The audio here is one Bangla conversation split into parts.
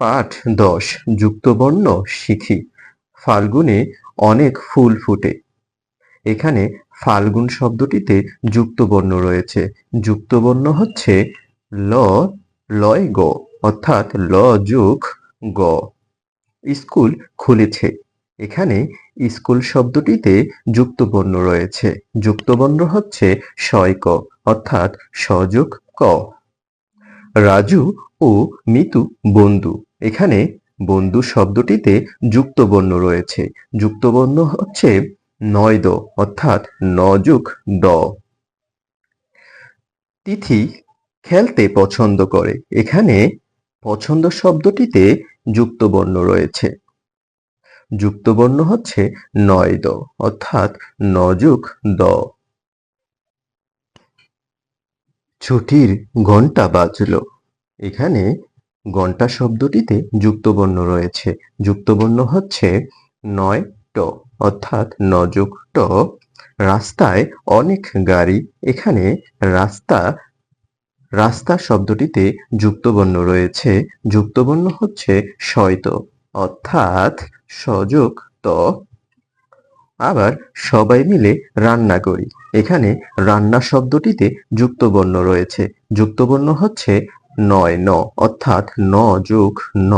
পাঠ দশ, যুক্তবর্ণ শিখি। ফাল্গুনে অনেক ফুল ফোটে। এখানে ফাল্গুন শব্দটিতে যুক্তবর্ণ রয়েছে। যুক্তবর্ণ হচ্ছে ল, লয় গ, অর্থাৎ ল যুগ গ। স্কুল খুলেছে। এখানে স্কুল শব্দটিতে যুক্তবর্ণ রয়েছে। যুক্তবর্ণ হচ্ছে ক, অর্থাৎ সযোগ ক। রাজু ও মিতু বন্ধু। এখানে বন্ধু শব্দটিতে যুক্তবর্ণ রয়েছে। যুক্তবর্ণ হচ্ছে নয় দ অর্থাৎ নযুগ দ তিথি খেলতে পছন্দ করে। এখানে পছন্দ শব্দটিতে যুক্তবর্ণ রয়েছে। যুক্তবর্ণ হচ্ছে নয় দ অর্থাৎ নযুগ দ ছুটির ঘণ্টা বাজলো। এখানে ঘণ্টা শব্দটিতে যুক্তবর্ণ রয়েছে। যুক্তবর্ণ হচ্ছে নয় ট, অর্থাৎ নযুগ ট। রাস্তায় অনেক গাড়ি, এখানে রাস্তা রাস্তা শব্দটিতে যুক্তবর্ণ রয়েছে। যুক্তবর্ণ হচ্ছে শয়ত, অর্থাৎ সযোগ ত। আবার সবাই মিলে রান্না করি। এখানে রান্না শব্দটিতে যুক্তবর্ণ রয়েছে। যুক্তবর্ণ হচ্ছে নয়, ন, অর্থাৎ ন যোগ ন।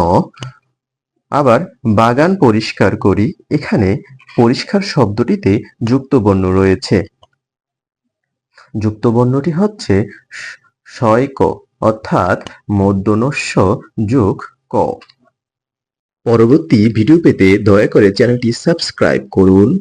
আবার বাগান পরিষ্কার করি, এখানে পরিষ্কার শব্দটিতে যুক্তবর্ণ রয়েছে। যুক্তবর্ণটি হচ্ছে স- শয় ক, অর্থাৎ মধ্যনস্য যোগ ক। পরবর্তী ভিডিও পেতে দয়া করে চ্যানেলটি সাবস্ক্রাইব করুন।